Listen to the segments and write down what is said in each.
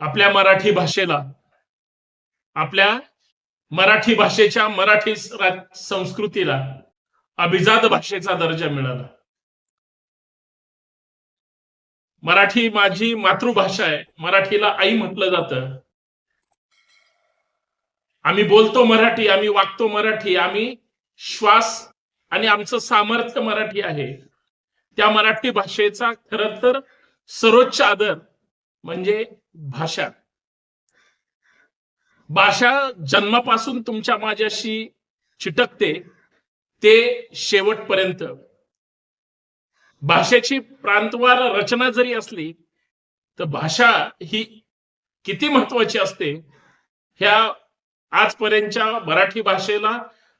आपल्या मराठी भाषेला. आपल्या मराठी भाषेच्या मराठी संस्कृतीला अभिजात भाषेचा दर्जा मिळाला. मराठी माझी मातृभाषा आहे. मराठीला आई म्हटलं जातं. आम्ही बोलतो मराठी आम्ही वागतो मराठी आम्ही श्वास आणि आमचं सामर्थ्य मराठी आहे. त्या मराठी भाषेचा खर तर सर्वोच्च आदर म्हणजे भाषा. भाषा जन्मापासून तुमच्या माझ्याशी चिटकते ते शेवटपर्यंत. भाषेची प्रांतवार रचना जरी असली तर भाषा ही किती महत्वाची असते? ह्या आजपर्यंतच्या मराठी भाषेला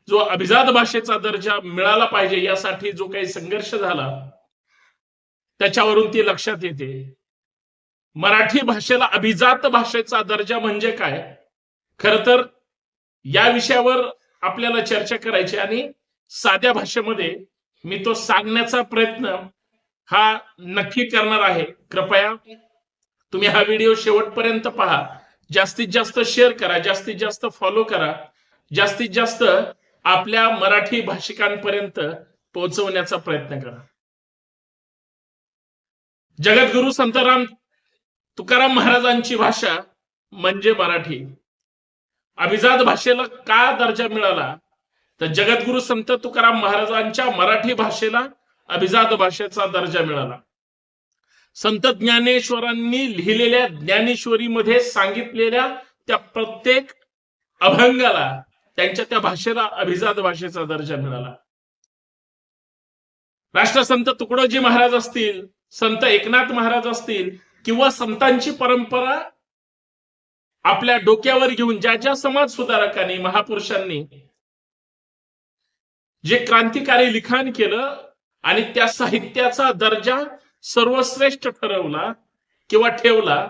जो अभिजात भाषेचा दर्जा मिळाला पाहिजे यासाठी जो काही संघर्ष झाला त्याच्यावरून ती लक्षात येते. मराठी भाषेला अभिजात भाषेचा दर्जा म्हणजे काय? खर तर या विषयावर आपल्याला चर्चा करायची आणि साध्या भाषेमध्ये मी तो सांगण्याचा प्रयत्न हा नक्की करणार आहे. कृपया तुम्ही हा व्हिडिओ शेवटपर्यंत पहा. जास्तीत जास्त शेअर करा जास्तीत जास्त फॉलो करा जास्तीत जास्त आपल्या मराठी भाषिकांपर्यंत पोहोचवण्याचा प्रयत्न करा. जगद्गुरु संतराम तुकाराम महाराजांची भाषा म्हणजे मराठी. अभिजात भाषेला का दर्जा मिळाला? तर जगद्गुरु संत तुकाराम महाराजांच्या मराठी भाषेला अभिजात भाषेचा दर्जा मिळाला. संत ज्ञानेश्वरांनी लिहिलेल्या ज्ञानेश्वरीमध्ये सांगितलेल्या त्या प्रत्येक अभंगाला त्यांच्या त्या भाषेला अभिजात भाषेचा दर्जा मिळाला. राष्ट्रसंत तुकडोजी महाराज असतील संत एकनाथ महाराज असतील किंवा संतांची परंपरा आपल्या डोक्यावर घेऊन ज्या ज्या समाज सुधारकांनी महापुरुषांनी जे क्रांतिकारी लिखाण केलं आणि त्या साहित्याचा दर्जा सर्वश्रेष्ठ ठरवला किंवा ठेवला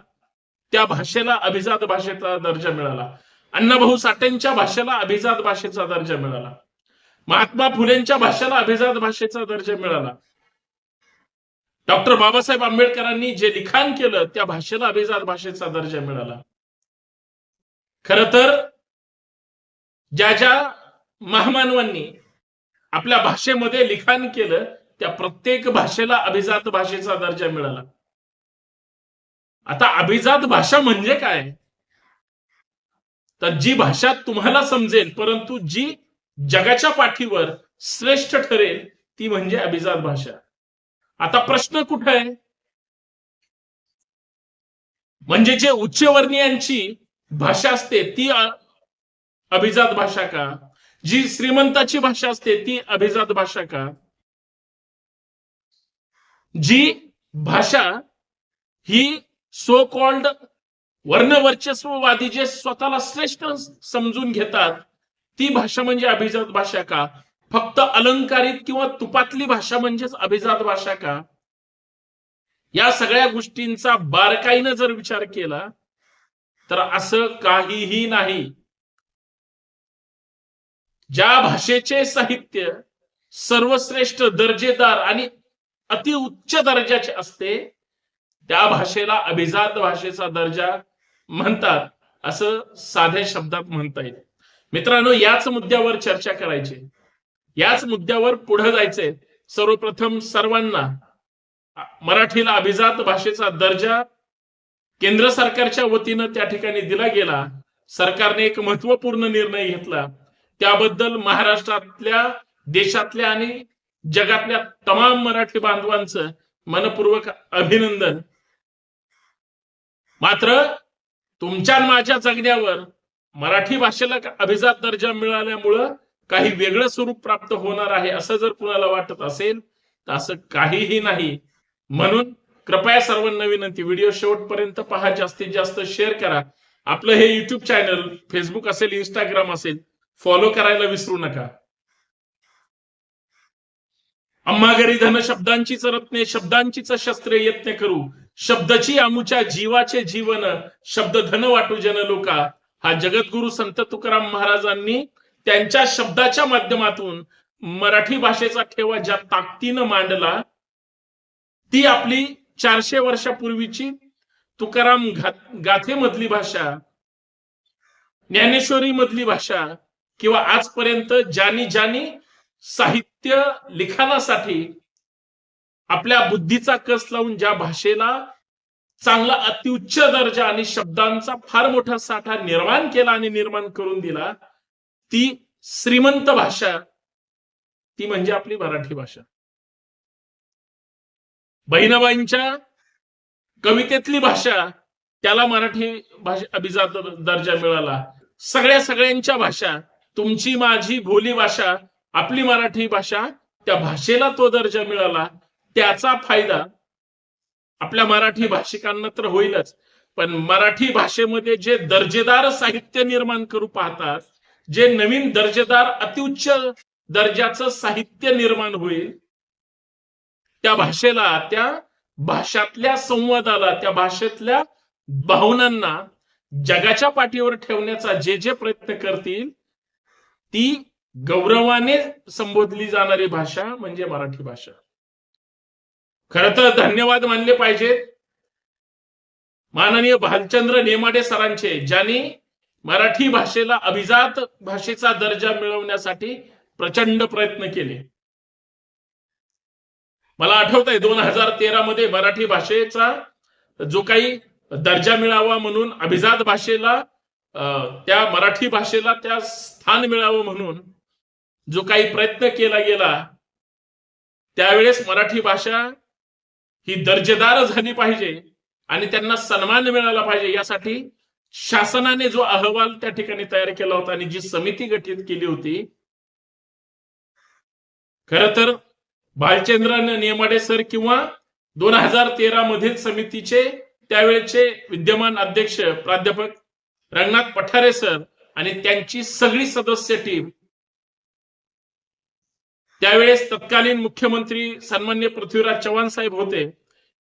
त्या भाषेला अभिजात भाषेचा दर्जा मिळाला. अण्णाभाऊ साठेंच्या भाषेला अभिजात भाषेचा दर्जा मिळाला. महात्मा फुलेंच्या भाषेला अभिजात भाषेचा दर्जा मिळाला. डॉक्टर बाबासाहेब आंबेडकरांनी जे लिखाण केलं त्या भाषेला अभिजात भाषेचा दर्जा मिळाला. खर तर ज्या ज्या महामानवांनी आपल्या भाषेमध्ये लिखाण केलं त्या प्रत्येक भाषेला अभिजात भाषेचा दर्जा मिळाला. आता अभिजात भाषा म्हणजे काय? तर जी भाषा तुम्हाला समजेल परंतु जी जगाच्या पाठीवर श्रेष्ठ ठरेल ती म्हणजे अभिजात भाषा. आता प्रश्न कुठे आहे? म्हणजे जे उच्चवर्णीयांची भाषा असते ती अभिजात भाषा का? जी श्रीमंताची भाषा असते ती अभिजात भाषा का? जी भाषा ही सो कॉल्ड वर्णवर्चस्ववादी जे स्वतःला श्रेष्ठ समजून घेतात ती भाषा म्हणजे अभिजात भाषा का? फक्त अलंकारित किंवा तुपातली भाषा म्हणजेच अभिजात भाषा का? या सगळ्या गोष्टींचा बारकाईनं जर विचार केला तर असं काहीही नाही. ज्या भाषेचे साहित्य सर्वश्रेष्ठ दर्जेदार आणि अतिउच्च दर्जाचे असते त्या भाषेला अभिजात भाषेचा दर्जा म्हणतात असं साध्या शब्दात म्हणता येईल. मित्रांनो याच मुद्द्यावर चर्चा करायची याच मुद्द्यावर पुढे जायचंय. सर्वप्रथम सर्वांना मराठीला अभिजात भाषेचा दर्जा केंद्र सरकारच्या वतीनं त्या ठिकाणी दिला गेला. सरकारने एक महत्त्वपूर्ण निर्णय घेतला. त्याबद्दल महाराष्ट्रातल्या देशातल्या आणि जगातल्या तमाम मराठी बांधवांचं मनपूर्वक अभिनंदन. मात्र तुमच्या माझ्या जगण्यावर मराठी भाषेला अभिजात दर्जा मिळाल्यामुळं काही वेगळं स्वरूप प्राप्त होणार आहे असं जर कुणाला वाटत असेल तर असं काहीही नाही. म्हणून कृपया सर्वांना विनंती व्हिडिओ शेवटपर्यंत पहा जास्तीत जास्त शेअर करा. आपलं हे युट्यूब चॅनल फेसबुक असेल इंस्टाग्राम असेल फॉलो करायला विसरू नका. अम्मा घरी धन शब्दांचीच रत्ने शब्दांचीच शस्त्र यत्न करू. शब्दची आमुच्या जीवाचे जीवन शब्द धन वाटू जन लोका. हा जगद्गुरु संत तुकाराम महाराजांनी त्यांच्या शब्दाच्या माध्यमातून मराठी भाषेचा ठेवा ज्या ताकदीनं मांडला ती आपली चारशे वर्षापूर्वीची तुकाराम गाथेमधली भाषा ज्ञानेश्वरी मधली भाषा किंवा आजपर्यंत ज्यांनी ज्यांनी साहित्य लिखाणासाठी आपल्या बुद्धीचा कस लावून ज्या भाषेला चांगला अतिउच्च दर्जा आणि शब्दांचा फार मोठा साठा निर्माण केला आणि निर्माण करून दिला ती श्रीमंत भाषा ती म्हणजे आपली मराठी भाषा. बहिणाबाईंच्या कवितेतली भाषा त्याला मराठी भाषा अभिजात दर्जा मिळाला. सगळ्या सगळ्यांच्या भाषा तुमची माझी बोली भाषा आपली मराठी भाषा त्या भाषेला तो दर्जा मिळाला. त्याचा फायदा आपल्या मराठी भाषिकांना तर होईलच. पण मराठी भाषेमध्ये जे दर्जेदार साहित्य निर्माण करू पाहतात जे नवीन दर्जेदार अतिउच्च दर्जाचं साहित्य निर्माण होईल त्या भाषेला त्या भाषातल्या संवादाला त्या भाषेतल्या भावनांना जगाच्या पाठीवर ठेवण्याचा जे जे प्रयत्न करतील ती गौरवाने संबोधली जाणारी भाषा म्हणजे मराठी भाषा. खर तर धन्यवाद मानले पाहिजेत. माननीय भालचंद्र नेमाडे सरांचे ज्यांनी मराठी भाषेला अभिजात भाषेचा दर्जा मिळवण्यासाठी प्रचंड प्रयत्न केले. मला आठवत आहे दोन हजार तेरा मध्ये मराठी भाषेचा जो काही दर्जा मिळावा म्हणून अभिजात भाषेला अं, त्या मराठी भाषेला त्या स्थान मिळावं म्हणून जो काही प्रयत्न केला गेला त्यावेळेस मराठी भाषा ही दर्जेदार झाली पाहिजे आणि त्यांना सन्मान मिळाला पाहिजे यासाठी शासनाने जो अहवाल त्या ठिकाणी तयार केला होता आणि जी समिती गठीत केली होती खर तर भालचंद्रन नेमाडे सर किंवा दोन हजार तेरा मधील समितीचे त्यावेळेचे विद्यमान अध्यक्ष प्राध्यापक रंगनाथ पठारे सर आणि त्यांची सगळी सदस्य टीम त्यावेळेस तत्कालीन मुख्यमंत्री सन्मान्य पृथ्वीराज चव्हाण साहेब होते.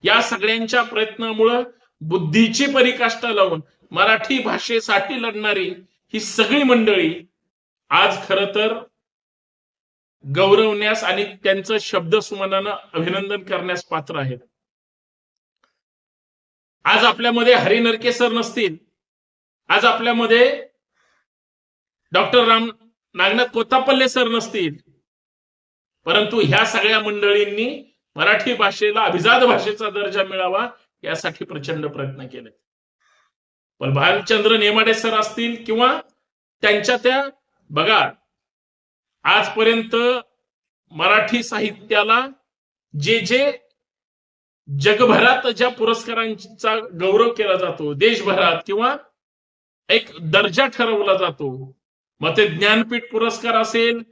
या सगळ्यांच्या प्रयत्नामुळं बुद्धीची परिकाष्ठा लावून मराठी भाषेसाठी लढणारी ही सगळी मंडळी आज खर तर गौरवण्यास आणि त्यांचं शब्द शब्दसुमनानं अभिनंदन करण्यास पात्र आहेत. आज आपल्यामध्ये हरी नरके सर नसतील. आज आपल्यामध्ये डॉक्टर राम नागनाथ कोतापल्ले सर नसतील. परंतु ह्या सगळ्या मंडळींनी मराठी भाषेला अभिजात भाषेचा दर्जा मिळावा यासाठी प्रचंड प्रयत्न केले पण भालचंद्र नेमाडे सर असतील किंवा त्यांच्या त्या बघा आजपर्यंत मराठी साहित्याला जे जे जगभरात ज्या पुरस्कारांचा गौरव केला जातो देशभरात किंवा एक दर्जा ठरवला जातो मग ते ज्ञानपीठ पुरस्कार असेल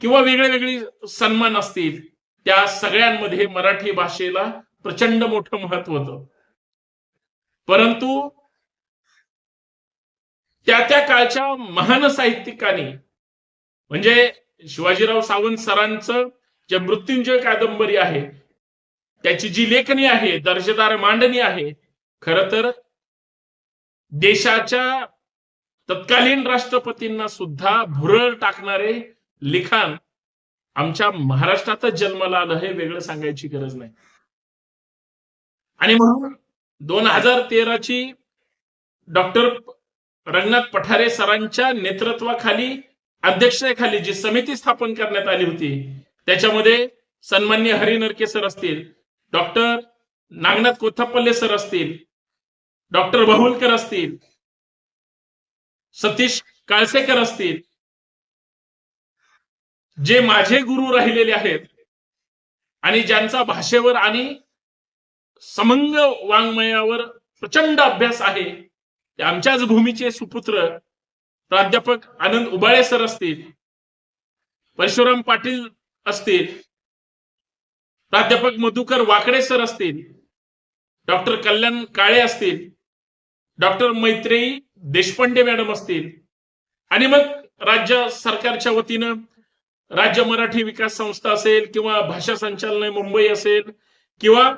किंवा वेगळे वेगळे सन्मान असतील त्या सगळ्यांमध्ये मराठी भाषेला प्रचंड मोठं महत्त्व होतं. परंतु त्या त्या काळच्या महान साहित्यिकांनी म्हणजे शिवाजीराव सावंत सरांचं जे मृत्युंजय कादंबरी आहे त्याची जी लेखणी आहे दर्जेदार मांडणी आहे खर तर देशाच्या तत्कालीन राष्ट्रपतींना सुद्धा भुरळ टाकणारे लिखाण आमच्या महाराष्ट्रातच जन्माला आलं हे वेगळं सांगायची गरज नाही. आणि म्हणून दोन हजार तेराची डॉक्टर रंगनाथ पठारे सरांच्या नेतृत्वाखाली अध्यक्षतेखाली जी समिती स्थापन करण्यात आली होती त्याच्यामध्ये सन्मान्य हरिनरके सर असतील डॉक्टर नागनाथ कोथप्पल्ले सर असतील डॉक्टर बहुलकर असतील सतीश काळसेकर असतील जे माझे गुरु राहिलेले आहेत आणि ज्यांचा भाषेवर आणि समंग वाङ्मयावर प्रचंड अभ्यास आहे आमच्याच भूमीचे सुपुत्र प्राध्यापक आनंद उबाळे सर असतील परशुराम पाटील असतील प्राध्यापक मधुकर वाकडे सर असतील डॉक्टर कल्याण काळे असतील डॉक्टर मैत्रेयी देशपांडे मॅडम असतील आणि मग राज्य सरकारच्या वतीनं राज्य मराठी विकास संस्था असेल किंवा भाषा संचालनालय मुंबई असेल किंवा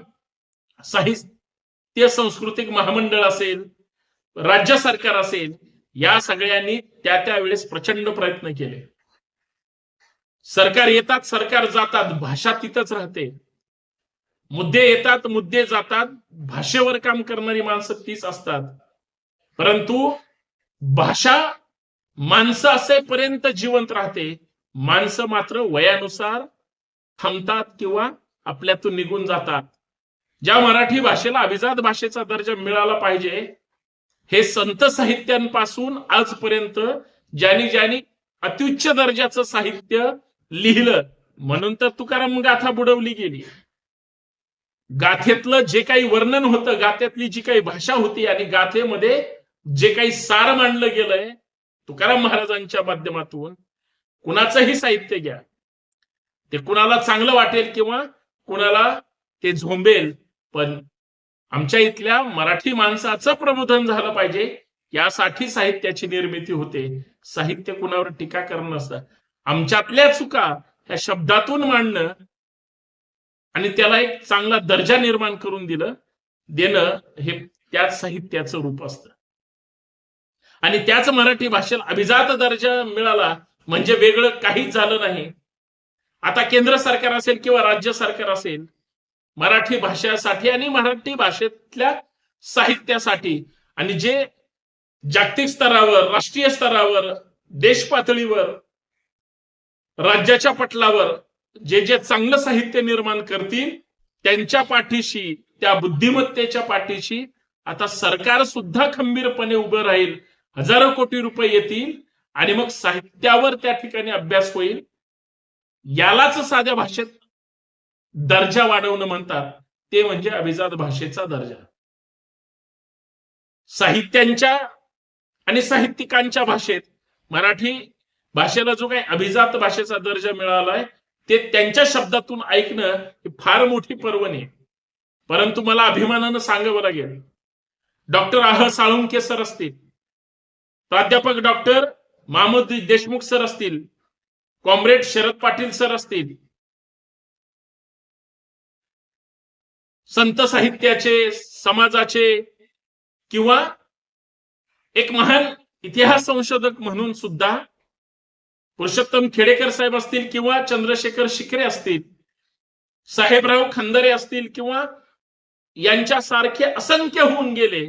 साहित्य सांस्कृतिक महामंडळ असेल राज्य सरकार असेल या सगळ्यांनी त्या त्या वेळेस प्रचंड प्रयत्न केले. सरकार येतात सरकार जातात भाषा तिथंच राहते. मुद्दे येतात मुद्दे जातात भाषेवर काम करणारी माणसं तीच असतात. परंतु भाषा माणसं असेपर्यंत जिवंत राहते. माणसं मात्र वयानुसार थांबतात किंवा आपल्यातून निघून जातात. ज्या मराठी भाषेला अभिजात भाषेचा दर्जा मिळाला पाहिजे हे संत साहित्यांपासून आजपर्यंत ज्यांनी ज्यांनी अत्युच्च दर्जाचं साहित्य लिहिलं म्हणून तर तुकाराम गाथा बुडवली गेली. गाथेतलं जे काही वर्णन होतं गाथ्यातली जी काही भाषा होती आणि गाथेमध्ये जे काही सार मांडलं गेलंय तुकाराम महाराजांच्या माध्यमातून कुणाचंही साहित्य घ्या. ते कुणाला चांगलं वाटेल किंवा कुणाला ते झोंबेल पण आमच्या इथल्या मराठी माणसाचं प्रबोधन झालं पाहिजे. यासाठी साहित्याची निर्मिती होते. साहित्य कुणावर टीका करणं नसतं. आमच्यातल्या चुका ह्या शब्दातून मांडणं आणि त्याला एक चांगला दर्जा निर्माण करून दिलं देणं हे त्याच साहित्याचं रूप असतं. आणि त्याच मराठी भाषेला अभिजात दर्जा मिळाला म्हणजे वेगळं काहीच झालं नाही. आता केंद्र सरकार असेल किंवा राज्य सरकार असेल मराठी भाषेसाठी आणि मराठी भाषेतल्या साहित्यासाठी. आणि जे जागतिक स्तरावर राष्ट्रीय स्तरावर देश पातळीवर राज्याच्या पटलावर जे जे चांगलं साहित्य निर्माण करतील त्यांच्या पाठीशी त्या बुद्धिमत्तेच्या पाठीशी आता सरकार सुद्धा खंबीरपणे उभं राहील. हजारो कोटी रुपये येतील आणि मग साहित्यावर त्या ठिकाणी अभ्यास होईल. यालाच साध्या भाषेत दर्जा वाढवणं म्हणतात ते म्हणजे अभिजात भाषेचा दर्जा साहित्यांच्या आणि साहित्यिकांच्या भाषेत मराठी भाषेला जो काही अभिजात भाषेचा दर्जा मिळालाय ते त्यांच्या शब्दातून ऐकणं ही फार मोठी पर्वणी आहे. परंतु मला अभिमानानं सांगावं लागेल डॉक्टर आह साळुंके सर असतील प्राध्यापक डॉक्टर मामोद देशमुख सर असतील कॉम्रेड शरद पाटील सर असतील संत साहित्याचे समाजाचे किंवा एक महान इतिहास संशोधक म्हणून सुद्धा पुरुषोत्तम खेडेकर साहेब असतील किंवा चंद्रशेखर शिकरे असतील साहेबराव खंदरे असतील किंवा यांच्यासारखे असंख्य होऊन गेले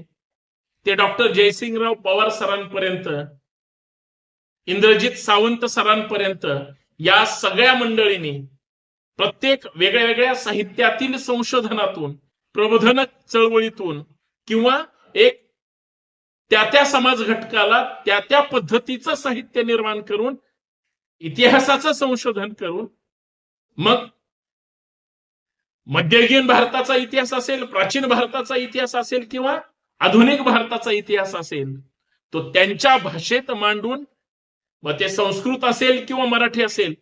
ते डॉक्टर जयसिंगराव पवार सरांपर्यंत इंद्रजित सावंत सरांपर्यंत या सगळ्या मंडळींनी प्रत्येक वेगळ्या वेगळ्या साहित्यातील संशोधनातून प्रबोधन चळवळीतून किंवा एक त्या त्या समाज घटकाला त्या त्या पद्धतीचं साहित्य निर्माण करून इतिहासाचं संशोधन करून मग मध्ययुगीन भारताचा इतिहास असेल प्राचीन भारताचा इतिहास असेल किंवा आधुनिक भारताचा इतिहास असेल तो त्यांच्या भाषेत मांडून मग ते संस्कृत असेल किंवा मराठी असेल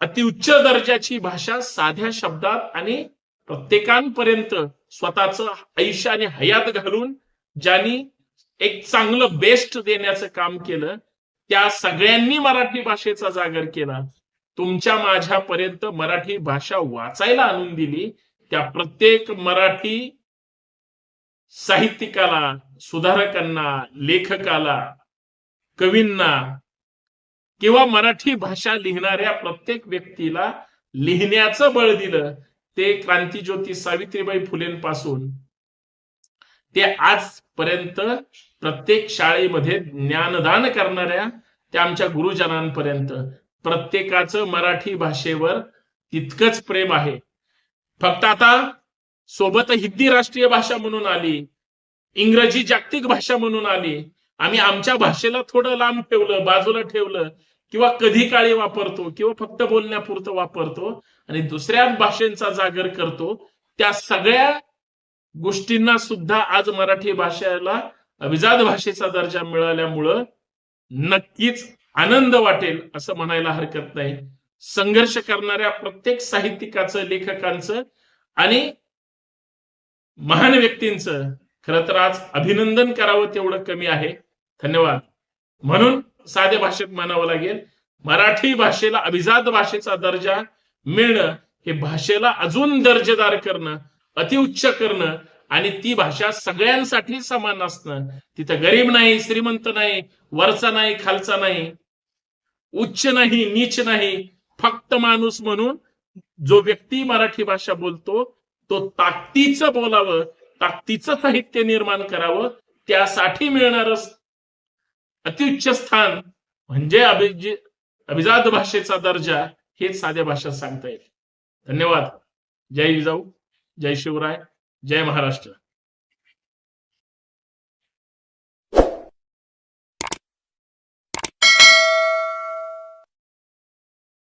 अतिउच्च दर्जाची भाषा साध्या शब्दात आणि प्रत्येकांपर्यंत स्वतःच आयुष्य आणि हयात घालून ज्यांनी एक चांगलं बेस्ट देण्याचं काम केलं त्या सगळ्यांनी मराठी भाषेचा जागर केला. तुमच्या माझ्यापर्यंत मराठी भाषा वाचायला आणून दिली त्या प्रत्येक मराठी साहित्यिकाला सुधारकांना लेखकाला कवींना किंवा मराठी भाषा लिहिणाऱ्या प्रत्येक व्यक्तीला लिहिण्याचं बळ दिलं ते क्रांतीज्योती सावित्रीबाई फुलेंपासून ते आजपर्यंत प्रत्येक शाळेमध्ये ज्ञानदान करणाऱ्या त्या आमच्या गुरुजनांपर्यंत. प्रत्येकाचं मराठी भाषेवर तितकंच प्रेम आहे. फक्त आता सोबत हिंदी राष्ट्रीय भाषा म्हणून आली इंग्रजी जागतिक भाषा म्हणून आली आम्ही आमच्या भाषेला थोडं लांब ठेवलं बाजूला ठेवलं किंवा कधी काळी वापरतो किंवा फक्त बोलण्यापुरतं वापरतो आणि दुसऱ्या भाषेंचा जागर करतो त्या सगळ्या गोष्टींना सुद्धा आज मराठी भाषेला अभिजात भाषेचा दर्जा मिळाल्यामुळं नक्कीच आनंद वाटेल असं म्हणायला हरकत नाही. संघर्ष करणाऱ्या प्रत्येक साहित्यिकाचं लेखकांचं आणि महान व्यक्तींचं खरं तर आज अभिनंदन करावं तेवढं कमी आहे. धन्यवाद. म्हणून साध्या भाषेत म्हणावं लागेल मराठी भाषेला अभिजात भाषेचा दर्जा मिळणं हे भाषेला अजून दर्जेदार करणं अतिउच्च करणं आणि ती भाषा सगळ्यांसाठी समान असणं. तिथं गरीब नाही श्रीमंत नाही वरचा नाही खालचा नाही उच्च नाही नीच नाही फक्त माणूस म्हणून जो व्यक्ती मराठी भाषा बोलतो तो ताकदीचं बोलावं ताकदीचं साहित्य निर्माण करावं त्यासाठी मिळणारं अतिउच्च स्थान म्हणजे अभिजित अभिजात भाषेचा दर्जा हेच साध्या भाषेत सांगता येईल. धन्यवाद. जय जिजाऊ जय शिवराय. जय महाराष्ट्र.